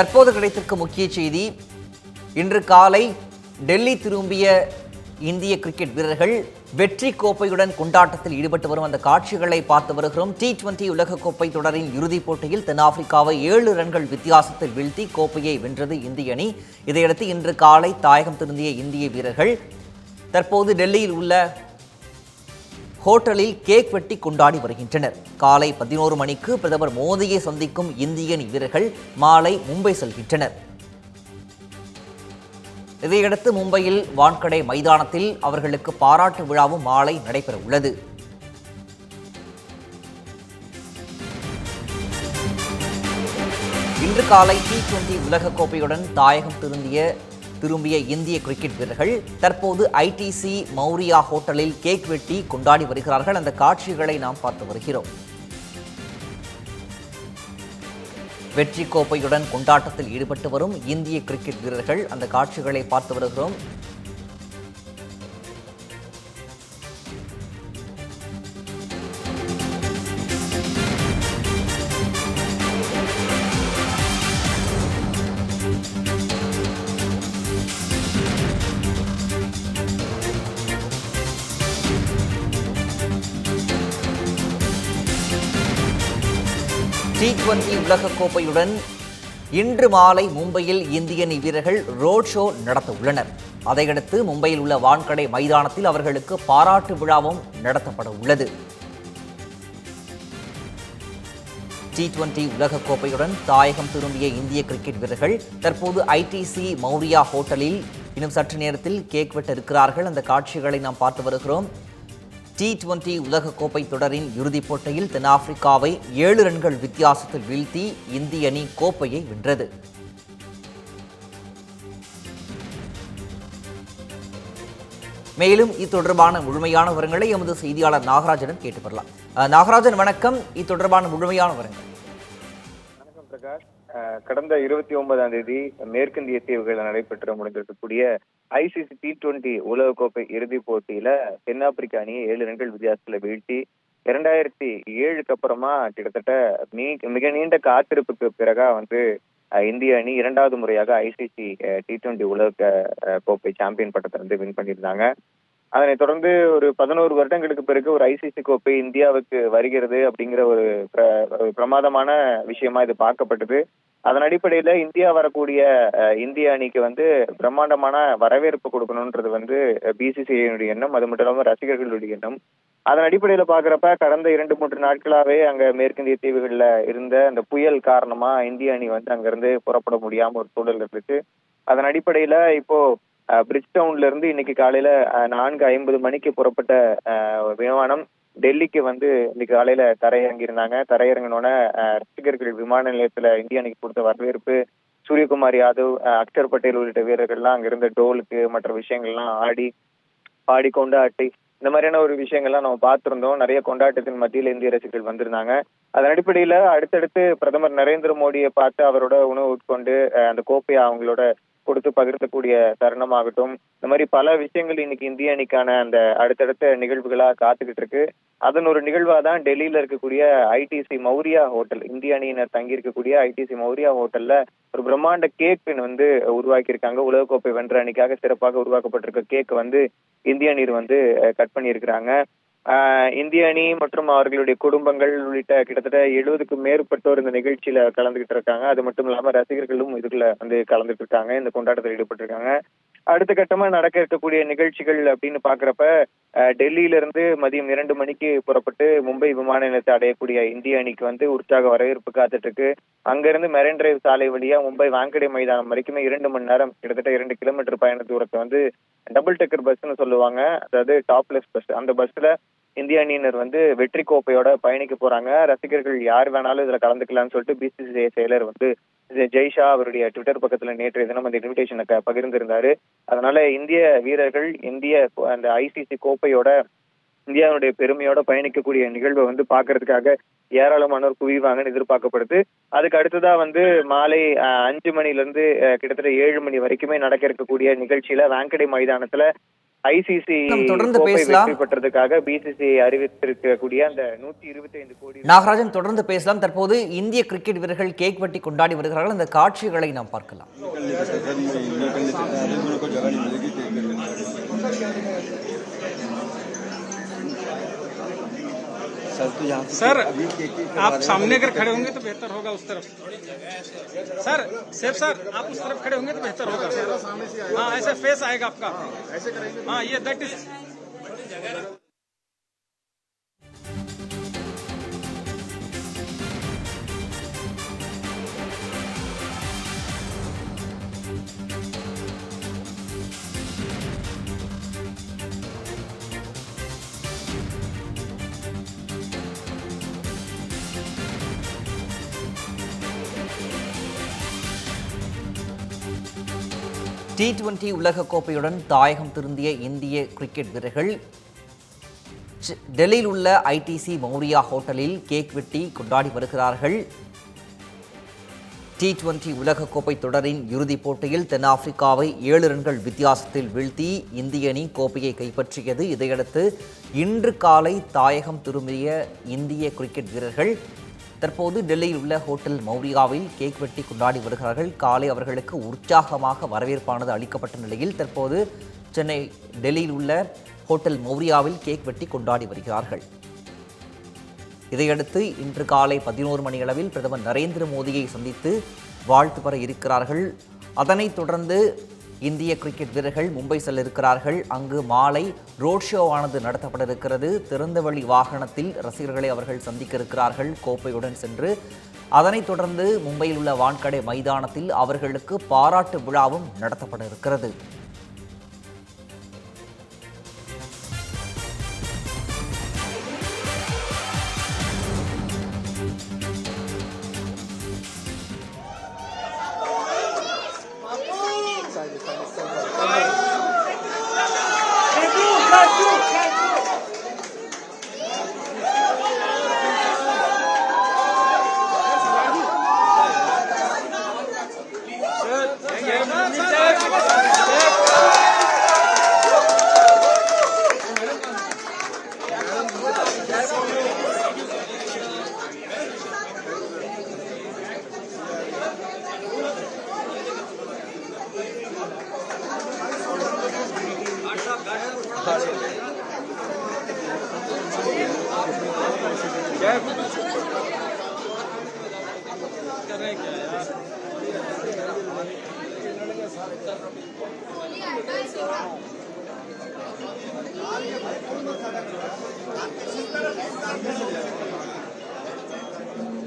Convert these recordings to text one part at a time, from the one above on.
தற்போது கிடைத்திருக்க முக்கிய செய்தி இன்று காலை டெல்லி திரும்பிய இந்திய கிரிக்கெட் வீரர்கள் வெற்றி கோப்பையுடன் கொண்டாட்டத்தில் ஈடுபட்டு வரும் அந்த காட்சிகளை பார்த்து வருகிறோம். டி டுவெண்டி உலகக்கோப்பை தொடரின் இறுதிப் போட்டியில் தென்னாப்பிரிக்காவை ஏழு ரன்கள் வித்தியாசத்தில் வீழ்த்தி கோப்பையை வென்றது இந்திய அணி. இதையடுத்து இன்று காலை தாயகம் திரும்பிய இந்திய வீரர்கள் தற்போது டெல்லியில் உள்ள ஹோட்டலில் கேக் வெட்டி கொண்டாடி வருகின்றனர். காலை பதினோரு மணிக்கு பிரதமர் மோடியை சந்திக்கும் இந்திய வீரர்கள் மாலை மும்பை செல்கின்றனர். இதையடுத்து மும்பையில் வான்கடை மைதானத்தில் அவர்களுக்கு பாராட்டு விழாவும் மாலை நடைபெற உள்ளது. இன்று காலை டி டுவெண்டி உலகக்கோப்பையுடன் தாயகம் திரும்பிய திரும்பிய இந்திய கிரிக்கெட் வீரர்கள் தற்போது ஐடிசி மௌரியா ஹோட்டலில் கேக் வெட்டி கொண்டாடி வருகிறார்கள். அந்த காட்சிகளை நாம் பார்த்து வருகிறோம். வெற்றி கோப்பையுடன் கொண்டாட்டத்தில் ஈடுபட்டு வரும் இந்திய கிரிக்கெட் வீரர்கள் அந்த காட்சிகளை பார்த்து வருகிறோம். டி டுவெண்டி உலகக்கோப்பையுடன் இன்று மாலை மும்பையில் இந்திய அணி வீரர்கள் ரோட் ஷோ நடத்த உள்ளனர். அதையடுத்து மும்பையில் உள்ள வான்கடை மைதானத்தில் அவர்களுக்கு பாராட்டு விழாவும் நடத்தப்பட உள்ளது. டி டுவெண்டி உலகக்கோப்பையுடன் தாயகம் திரும்பிய இந்திய கிரிக்கெட் வீரர்கள் தற்போது ஐடிசி மௌரியா ஹோட்டலில் இன்னும் சற்று நேரத்தில் கேக் வெட்ட இருக்கிறார்கள் அந்த காட்சிகளை நாம் பார்த்து வருகிறோம். டி டுவெண்டி உலகக்கோப்பை தொடரின் இறுதிப் போட்டியில் தென்னாப்பிரிக்காவை ஏழு ரன்கள் வித்தியாசத்தில் வீழ்த்தி இந்திய அணி கோப்பையை வென்றது. மேலும் இது தொடர்பான முழுமையான விவரங்களை எமது செய்தியாளர் நாகராஜனிடம் கேட்டு பெறலாம். நாகராஜன் வணக்கம். இது தொடர்பான முழுமையான விவரங்கள். வணக்கம் பிரகாஷ். அஹ் கடந்த இருபத்தி ஒன்பதாம் தேதி மேற்கிந்திய தீவுகளில் நடைபெற்று முடிந்திருக்கக்கூடிய ஐசிசி டி டுவெண்டி உலகக்கோப்பை இறுதிப் போட்டியில தென்னாப்பிரிக்க அணியை ஏழு ரன்கள் வித்தியாசத்துல வீழ்த்தி இரண்டாயிரத்தி ஏழுக்கு அப்புறமா கிட்டத்தட்ட மிக நீண்ட காத்திருப்புக்கு பிறகா வந்து இந்திய அணி இரண்டாவது முறையாக ஐசிசி டி டுவெண்டி உலக கோப்பை சாம்பியன் பட்டத்தை வந்து வின் பண்ணியிருந்தாங்க. அதனைத் தொடர்ந்து ஒரு பதினோரு வருடங்களுக்கு பிறகு ஒரு ஐசிசி கோப்பை இந்தியாவுக்கு வருகிறது அப்படிங்கிற ஒரு ஒரு பிரமாதமான விஷயமா இது பார்க்கப்பட்டது. அதன் அடிப்படையில இந்தியா வரக்கூடிய இந்திய அணிக்கு வந்து பிரம்மாண்டமான வரவேற்பு கொடுக்கணும்ன்றது வந்து பிசிசிஐனுடைய எண்ணம் அது மட்டும் இல்லாமல் ரசிகர்களுடைய எண்ணம். அதன் அடிப்படையில பாக்குறப்ப கடந்த இரண்டு மூன்று நாட்களாவே அங்க மேற்கிந்திய தீவுகள்ல இருந்த அந்த புயல் காரணமா இந்திய அணி வந்து அங்கிருந்து புறப்பட முடியாம ஒரு சூழல் இருந்துச்சு. அதன் அடிப்படையில இப்போ பிரிட்ஜ் டவுன்ல இருந்து இன்னைக்கு காலையில நான்கு ஐம்பது மணிக்கு புறப்பட்ட விமானம் டெல்லிக்கு வந்து இன்னைக்கு காலையில தரையிறங்கியிருந்தாங்க. தரையிறங்கினோட ரசிகர்கள் விமான நிலையத்துல இந்திய அணிக்கு கொடுத்த வரவேற்பு சூரியகுமார் யாதவ் அக்ஷர் பட்டேல் உள்ளிட்ட வீரர்கள்லாம் அங்கிருந்த டோலுக்கு மற்ற விஷயங்கள்லாம் ஆடி பாடி கொண்டாட்டி இந்த மாதிரியான ஒரு விஷயங்கள்லாம் நம்ம பார்த்திருந்தோம். நிறைய கொண்டாட்டத்தின் மத்தியில் இந்திய ரசிகர்கள் வந்திருந்தாங்க. அதன் அடிப்படையில அடுத்தடுத்து பிரதமர் நரேந்திர மோடியை பார்த்து அவரோட உணவு உட்கொண்டு அந்த கோப்பையை அவங்களோட கொடுத்து பகிர்ந்தக்கூடிய தருணமாகட்டும். இந்த மாதிரி பல விஷயங்கள் இன்னைக்கு இந்திய அணிக்கான அந்த அடுத்தடுத்த நிகழ்வுகளா காத்துக்கிட்டு இருக்கு. அதன் ஒரு நிகழ்வா தான் டெல்லியில இருக்கக்கூடிய ஐடிசி மௌரியா ஹோட்டல் இந்திய அணியினர் தங்கி இருக்கக்கூடிய ஐடிசி மௌரியா ஹோட்டல்ல ஒரு பிரம்மாண்ட கேக் வந்து உருவாக்கி இருக்காங்க உலகக்கோப்பை வென்ற அணிக்காக சிறப்பாக உருவாக்கப்பட்டிருக்க கேக் வந்து இந்திய அணியர் வந்து கட் பண்ணியிருக்கிறாங்க. இந்திய அணி மற்றும் அவர்களுடைய குடும்பங்கள் உள்ளிட்ட கிட்டத்தட்ட எழுபதுக்கும் மேற்பட்டோர் இந்த நிகழ்ச்சியில கலந்துகிட்டு இருக்காங்க. அது மட்டும் இல்லாம ரசிகர்களும் இதுக்குள்ள வந்து கலந்துட்டு இருக்காங்க. இந்த கொண்டாட்டத்தில் ஈடுபட்டிருக்காங்க. அடுத்த கட்டமா நடக்க இருக்கக்கூடிய நிகழ்ச்சிகள் அப்படின்னு பாக்குறப்ப டெல்லியில இருந்து மதியம் இரண்டு மணிக்கு புறப்பட்டு மும்பை விமான நிலையத்தை அடையக்கூடிய இந்திய அணிக்கு வந்து உற்சாக வரவேற்பு காத்துட்டு இருக்கு. அங்கிருந்து மெரைன் டிரைவ் சாலை வழியா மும்பை வாங்கடை மைதானம் வரைக்குமே இரண்டு மணி நேரம் கிட்டத்தட்ட இரண்டு கிலோமீட்டர் பயண தூரத்தை வந்து டபுள் டெக்கர் பஸ்ன்னு சொல்லுவாங்க. அதாவது டாப்லெஸ் பஸ் அந்த பஸ்ல இந்திய அணியினர் வந்து வெற்றி கோப்பையோட பயணிக்க போறாங்க. ரசிகர்கள் யார் வேணாலும் இதுல கலந்துக்கலாம்னு சொல்லிட்டு பிசிசிஐ செயலர் வந்து ஜெய்ஷா அவருடைய ட்விட்டர் பக்கத்துல நேற்றைய தினம் அந்த இன்விடேஷனை பகிர்ந்திருந்தாரு. அதனால இந்திய வீரர்கள் இந்திய அந்த ஐசிசி கோப்பையோட இந்தியாவுடைய பெருமையோட பயணிக்கக்கூடிய நிகழ்வை வந்து பாக்குறதுக்காக ஏராளமானோர் குவிவாங்கன்னு எதிர்பார்க்கப்படுது. அதுக்கு அடுத்ததா வந்து மாலை அஞ்சு மணில இருந்து கிட்டத்தட்ட ஏழு மணி வரைக்குமே நடக்க இருக்கக்கூடிய நிகழ்ச்சியில வேங்கடை மைதானத்துல ஐசிசி தொடர்ந்து பேசலாம். பெற்றதுக்காக பிசிசிஐ அறிவித்திருக்கக்கூடிய அந்த நூத்தி இருபத்தி ஐந்து கோடி நாகராஜன் தொடர்ந்து பேசலாம். தற்போது இந்திய கிரிக்கெட் வீரர்கள் கேக் வெட்டி கொண்டாடி வருகிறார்கள். அந்த காட்சிகளை நாம் பார்க்கலாம். सर तो यहाँ सर अभी के के आप सामने अगर खड़े होंगे तो बेहतर होगा उस तरफ़। सर सेफ़ सर आप उस तरफ़ खड़े होंगे तो बेहतर होगा। हाँ ऐसा फेस आएगा आपका। ऐसे करेंगे हाँ ये दैट इज़ டி டுவெண்டி உலகக்கோப்பையுடன் தாயகம் திருந்திய இந்திய கிரிக்கெட் வீரர்கள் டெல்லியில் உள்ள ஐடிசி மௌரியா ஹோட்டலில் கேக் வெட்டி கொண்டாடி வருகிறார்கள். டி டுவெண்டி உலகக்கோப்பை தொடரின் இறுதிப் போட்டியில் தென்னாப்பிரிக்காவை ஏழு ரன்கள் வித்தியாசத்தில் வீழ்த்தி இந்திய அணி கோப்பையை கைப்பற்றியது. இதையடுத்து இன்று காலை தாயகம் திரும்பிய இந்திய கிரிக்கெட் வீரர்கள் தற்போது டெல்லியில் உள்ள ஹோட்டல் மௌரியாவில் கேக் வெட்டி கொண்டாடி வருகிறார்கள். காலை அவர்களுக்கு உற்சாகமாக வரவேற்பானது அளிக்கப்பட்ட நிலையில் தற்போது சென்னை டெல்லியில் உள்ள ஹோட்டல் மௌரியாவில் கேக் வெட்டி கொண்டாடி வருகிறார்கள். இதையடுத்து இன்று காலை பதினோரு மணியளவில் பிரதமர் நரேந்திர மோடியை சந்தித்து வாழ்த்து பெற இருக்கிறார்கள். அதனைத் தொடர்ந்து இந்திய கிரிக்கெட் வீரர்கள் மும்பை செல்ல இருக்கிறார்கள் அங்கு மாலை ரோட் ஷோ ஆனது நடத்தப்பட இருக்கிறது திறந்தவெளி வாகனத்தில் ரசிகர்களை அவர்கள் சந்திக்க இருக்கிறார்கள் கோப்பையுடன் சென்று அதனைத் தொடர்ந்து மும்பையில் உள்ள வான்கடை மைதானத்தில் அவர்களுக்கு பாராட்டு விழாவும் நடத்தப்பட இருக்கிறது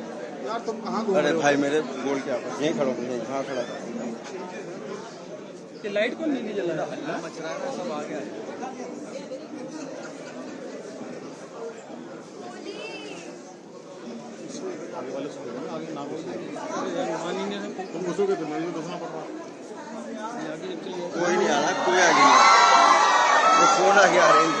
अरे भाई मेरे बोल के आप यहीं खड़ा हो यहीं हाँ खड़ा था। ये लाइट को नहीं जला रहा ना घुसोगे तो मेरे को घुसना पड़ रहा कोई नहीं आ रहा कोई आगे नहीं वो फ़ोन आगे आ रहे हैं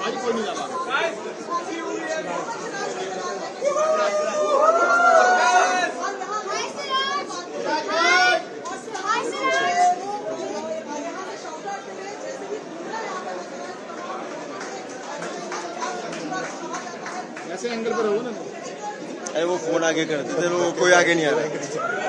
आज कोई नहीं आ रहा फोन आगे करते थे वो कोई आगे नहीं आ रहा है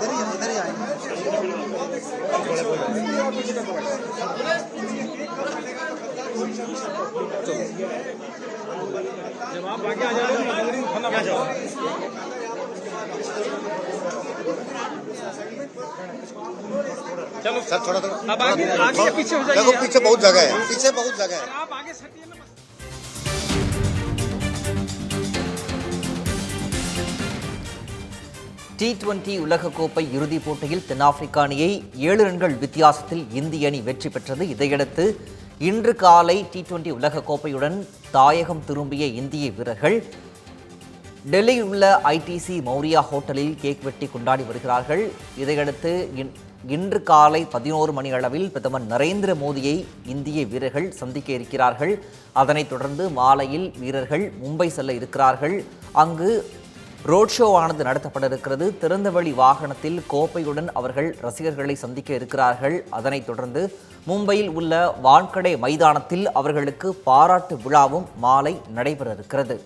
है अंदर ही आएँगे जब आप आगे आ में खाना बन जाओ चलो। सर थोड़ा थोड़ा। अब आगे आगे पीछे हो जाइए पीछे बहुत जगह है। पीछे बहुत जगह है। आप आगे सटिए டி டுவெண்டி உலகக்கோப்பை இறுதிப் போட்டியில் தென்னாப்பிரிக்க அணியை ஏழு ரன்கள் வித்தியாசத்தில் இந்திய அணி வெற்றி பெற்றது. இதையடுத்து இன்று காலை டி டுவெண்டி உலகக்கோப்பையுடன் தாயகம் திரும்பிய இந்திய வீரர்கள் டெல்லியில் உள்ள ஐடிசி மௌரியா ஹோட்டலில் கேக் வெட்டி கொண்டாடி வருகிறார்கள். இதையடுத்து இன்- இன்று காலை பதினோரு மணி அளவில் பிரதமர் நரேந்திர மோடியை இந்திய வீரர்கள் சந்திக்க இருக்கிறார்கள். அதனைத் தொடர்ந்து மாலையில் வீரர்கள் மும்பை செல்ல இருக்கிறார்கள். அங்கு ரோட் ஷோ ஆனது நடத்தப்பட இருக்கிறது திறந்தவெளி வாகனத்தில் கோப்பையுடன் அவர்கள் ரசிகர்களை சந்திக்க இருக்கிறார்கள். அதனைத் தொடர்ந்து மும்பையில் உள்ள வான்கடே மைதானத்தில் அவர்களுக்கு பாராட்டு விழாவும் மாலை நடைபெற இருக்கிறது